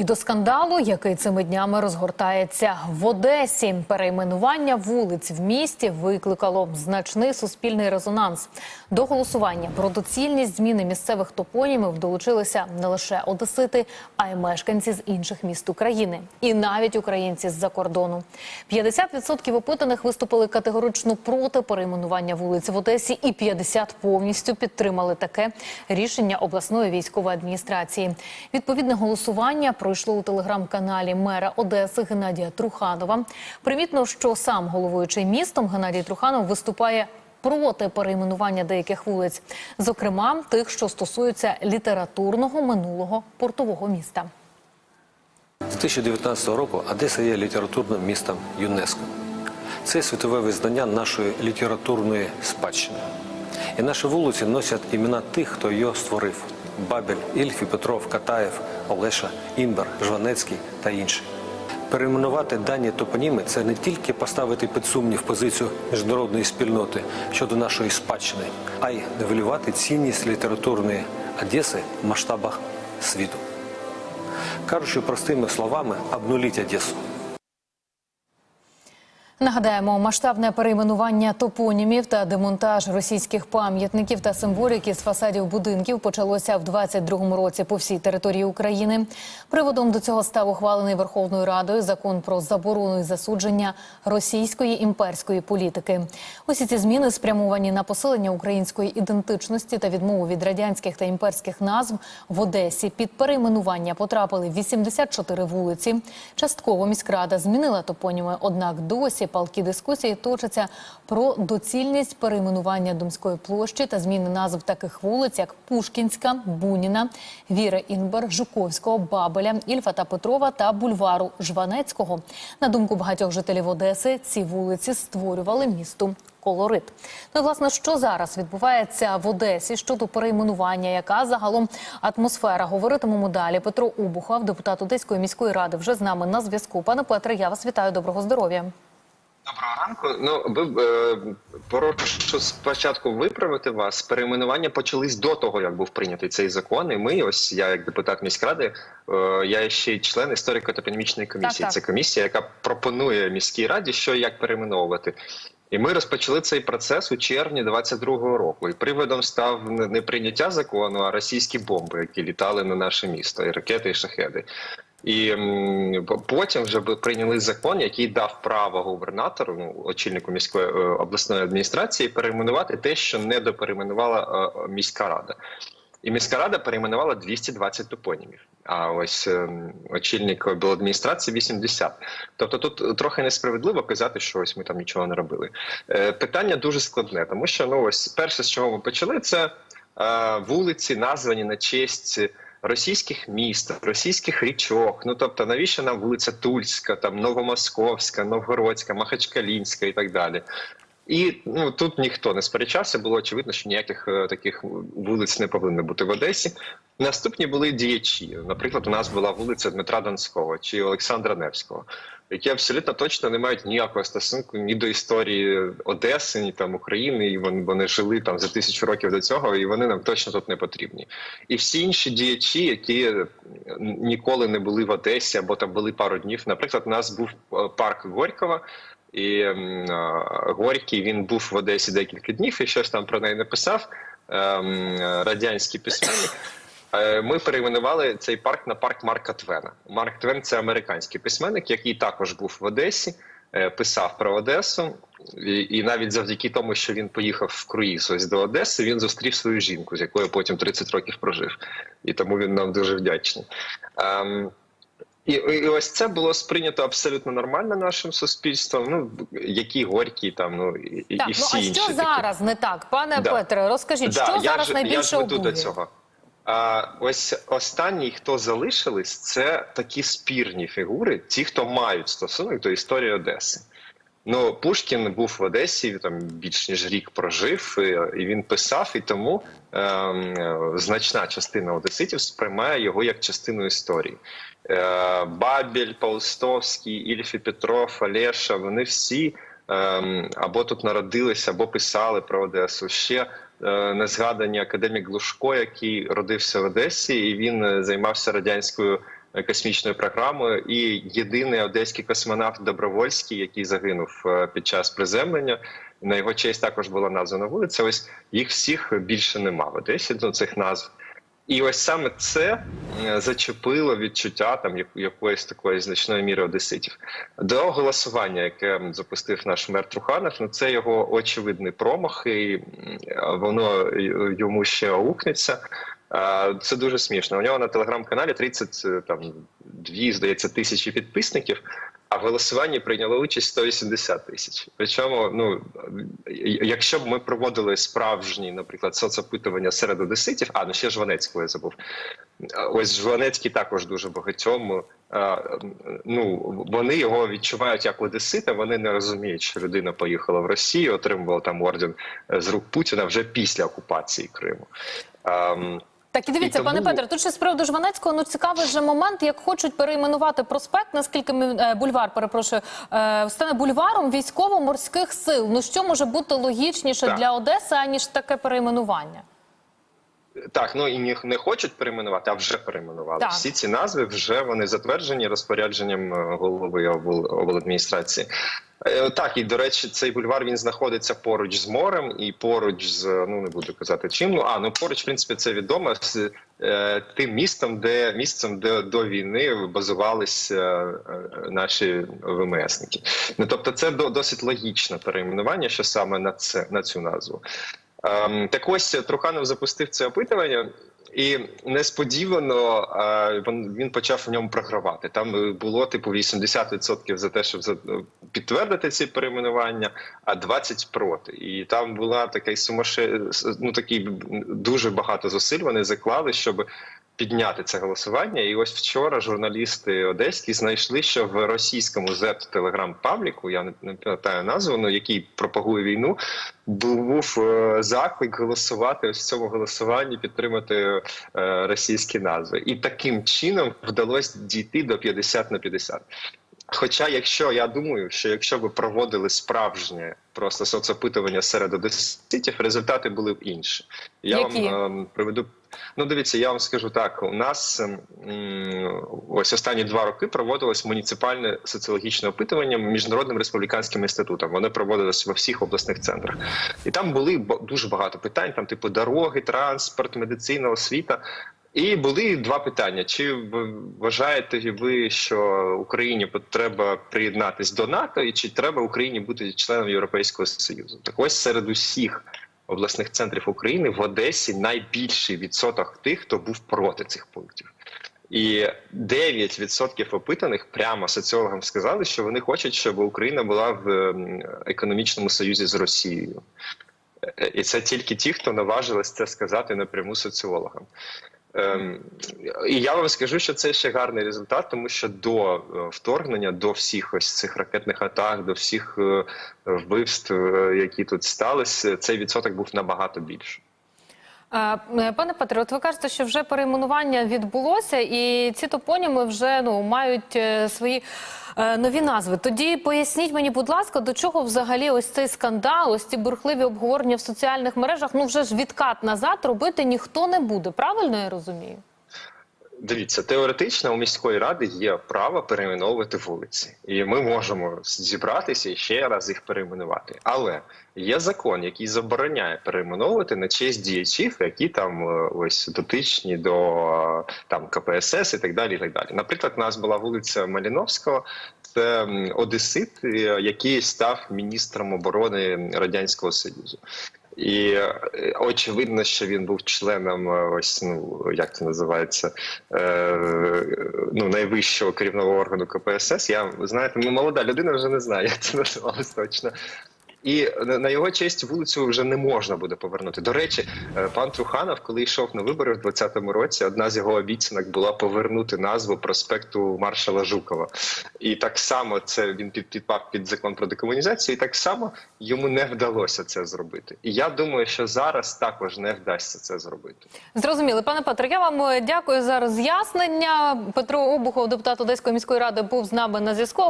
І до скандалу, який цими днями розгортається в Одесі, перейменування вулиць в місті викликало значний суспільний резонанс. До голосування про доцільність зміни місцевих топонімів долучилися не лише одесити, а й мешканці з інших міст України, і навіть українці з-за кордону. 50% опитаних виступили категорично проти перейменування вулиць в Одесі, і 50% повністю підтримали таке рішення обласної військової адміністрації. Відповідне голосування пройшло у телеграм-каналі мера Одеси Геннадія Труханова. Примітно, що сам головуючий містом Геннадій Труханов виступає проти перейменування деяких вулиць, зокрема тих, що стосуються літературного минулого портового міста. З 2019 року Одеса є літературним містом ЮНЕСКО. Це світове визнання нашої літературної спадщини. І наші вулиці носять імена тих, хто його створив: Бабель, Ільфі, Петров, Катаєв, Олеша, Імбер, Жванецький та інші. Перейменувати дані топоніми це не тільки поставити під сумнів позицію міжнародної спільноти щодо нашої спадщини, а й девалювати цінність літературної Одеси в масштабах світу. Кажучи простими словами, обнуліть Одесу. Нагадаємо, масштабне перейменування топонімів та демонтаж російських пам'ятників та символіки з фасадів будинків почалося в 22-му році по всій території України. Приводом до цього став ухвалений Верховною Радою закон про заборону і засудження російської імперської політики. Усі ці зміни спрямовані на посилення української ідентичності та відмову від радянських та імперських назв в Одесі. Під перейменування потрапили 84 вулиці. Частково міськрада змінила топоніми, однак досі палкі дискусії точаться про доцільність перейменування Думської площі та зміни назв таких вулиць, як Пушкінська, Буніна, Віри Інбер, Жуковського, Бабеля, Ільфа та Петрова та бульвару Жванецького. На думку багатьох жителів Одеси, ці вулиці створювали місту. Колорит. Ну власне, що зараз відбувається в Одесі щодо перейменування, яка загалом атмосфера говоритимемо далі. Петро Убухов, депутат Одеської міської ради, вже з нами на зв'язку. Пане Петре, я вас вітаю. Доброго здоров'я. Доброго ранку. Ну ви е, прошу спочатку виправити вас. Перейменування почались до того, як був прийнятий цей закон. І ми, ось я як депутат міськради, е, я ще й член історико-топонімічної комісії. Так, так. Це комісія, яка пропонує міській раді, що і як перейменовувати. І ми розпочали цей процес у червні 22-го року. І приводом став не прийняття закону, а російські бомби, які літали на наше місто, і ракети, і шахеди. І потім вже прийняли закон, який дав право губернатору, ну очільнику міської е, обласної адміністрації, перейменувати те, що не доперейменувала е, міська рада. І міська рада перейменувала 220 топонімів. А ось ем, очільник обладміністрації 80. Тобто тут трохи несправедливо казати, що ось ми там нічого не робили. Е, питання дуже складне, тому що ну ось перше, з чого ми почали, це е, вулиці, названі на честь російських міст, російських річок. Ну тобто, навіщо нам вулиця Тульська, там Новомосковська, Новгородська, Махачкалінська і так далі. І ну тут ніхто не сперечався. Було очевидно, що ніяких е, таких вулиць не повинно бути в Одесі. Наступні були діячі. Наприклад, у нас була вулиця Дмитра Донського чи Олександра Невського, які абсолютно точно не мають ніякого стосунку ні до історії Одеси, ні там України. І вони, вони жили там за тисячу років до цього, і вони нам точно тут не потрібні. І всі інші діячі, які е, ніколи не були в Одесі або там були пару днів. Наприклад, у нас був е, парк Горького. І Горький він був в Одесі декілька днів і щось там про неї написав. ем, радянський письменник. Е, Ми перейменували цей парк на парк Марка Твена. Марк Твен це американський письменник, який також був в Одесі, е, писав про Одесу. І, і навіть завдяки тому, що він поїхав в круїз ось до Одеси, він зустрів свою жінку, з якою потім 30 років прожив. І тому він нам дуже вдячний. І, і ось це було сприйнято абсолютно нормально нашим суспільством. Ну які горькі там, ну і, і всі ну а інші що такі. зараз не так, пане Да. Петре? Розкажіть, Да, що я зараз ж, я найбільше ж веду до цього. А, ось останні, хто залишились, це такі спірні фігури, ті, хто мають стосунок до історії Одеси. Ну, Пушкін був в Одесі, там більш ніж рік прожив, і, і він писав, і тому е, значна частина одеситів сприймає його як частину історії. Е, Бабель, Паустовський, Ільфі Петров, Олеша, вони всі ем, або тут народилися, або писали про Одесу. Ще е, незгаданий академік Глушко, який родився в Одесі, і він е, займався радянською е, космічною програмою. І єдиний одеський космонавт Добровольський, який загинув е, під час приземлення. На його честь також була названа вулиця. Ось їх всіх більше нема в Одесі до цих назв. І ось саме це е, зачепило відчуття там як- якоїсь такої значної міри одеситів. До голосування, яке запустив наш мер Труханов, ну це його очевидний промах, і воно йому ще аукнеться. Це дуже смішно. У нього на телеграм-каналі 30, е, там дві, здається, тисячі підписників. А в голосуванні прийняло участь 180 тисяч. Причому, ну якщо б ми проводили справжні, наприклад, соцопитування серед одеситів, а ну ще Жванецького я забув. Ось Жванецький також дуже багатьом. е, Ну вони його відчувають як одесита. Вони не розуміють, що людина поїхала в Росію, отримувала там орден е, з рук Путіна вже після окупації Криму. Так, і дивіться, І тому- пане Петре, тут ще з приводу Жванецького, ну цікавий же момент, як хочуть перейменувати проспект, наскільки ми е, бульвар, перепрошую, е, стане бульваром військово-морських сил. Ну що може бути логічніше Так. для Одеси, аніж таке перейменування? Так, ну і не, не хочуть перейменувати, а вже перейменували. Так. Всі ці назви вже вони затверджені розпорядженням е, голови обл- обладміністрації. Е, Так, і до речі, цей бульвар він знаходиться поруч з морем і поруч з ну не буду казати чим. Ну а ну поруч, в принципі, це відомо з е, тим містом, де місцем, де до війни базувалися е, е, наші ВМСники. Ну тобто, це до, досить логічне перейменування, що саме на це на цю назву. Ем, так ось Труханов запустив це опитування. І несподівано е, він- почав в ньому програвати. Там е, було типу 80% за те, щоб підтвердити ці перейменування, а 20% проти. І там була така сумасше... ну такий дуже багато зусиль вони заклали, щоб підняти це голосування. І ось вчора журналісти одеські знайшли, що в російському зет телеграм пабліку, я не пам'ятаю назву, ну, який пропагує війну, був е, заклик голосувати ось в цьому голосуванні, підтримати е, російські назви. І таким чином вдалося дійти до 50 на 50. Хоча, якщо я думаю, що якщо б проводили справжнє просто соцопитування серед одеситів, результати були б інші. Я Які? вам ем, приведу. Ну, дивіться, я вам скажу так: у нас м, ось останні два роки проводилось муніципальне соціологічне опитування міжнародним республіканським інститутом. Вони проводились во всіх обласних центрах, і там були дуже багато питань: там, типу, дороги, транспорт, медицина, освіта. І були два питання: чи вважаєте ви, що Україні треба приєднатись до НАТО, і чи треба Україні бути членом Європейського Союзу? Так ось серед усіх обласних центрів України в Одесі найбільший відсоток тих, хто був проти цих пунктів. І 9% опитаних прямо соціологам сказали, що вони хочуть, щоб Україна була в ем, економічному союзі з Росією. Е, І це тільки ті, хто наважились це сказати напряму соціологам. Ем, і я вам скажу, що це ще гарний результат, тому що до е, вторгнення, до всіх ось цих ракетних атак, до всіх е, вбивств, е, які тут сталися, цей відсоток був набагато більший. Е, Пане Петре, от ви кажете, що вже перейменування відбулося, і ці топоніми вже ну мають е, свої е, нові назви. Тоді поясніть мені, будь ласка, до чого взагалі ось цей скандал, ось ці бурхливі обговорення в соціальних мережах. Ну вже ж відкат назад робити ніхто не буде. Правильно я розумію? Дивіться, теоретично у міської ради є право перейменовувати вулиці, і ми можемо зібратися і ще раз їх перейменувати. Але є закон, який забороняє перейменовувати на честь діячів, які там е, ось дотичні до е, там КПСС і так далі. І так далі. Наприклад, у нас була вулиця Маліновського. Це одесит, е, який став міністром оборони радянського союзу. І е, очевидно, що він був членом е, ось ну як це називається е, ну найвищого керівного органу КПСС. Я знаєте, ну молода людина вже не знає, як це називалось точно. І на його честь вулицю вже не можна буде повернути. До речі, е, пан Труханов, коли йшов на вибори в 2020 році, одна з його обіцянок була повернути назву проспекту маршала Жукова. І так само це він під підпав під закон про декомунізацію, і так само йому не вдалося це зробити. І я думаю, що зараз також не вдасться це зробити. Зрозуміли, пане Петре, я вам е, дякую за роз'яснення. Петро Обухов, депутат Одеської міської ради, був з нами на зв'язку.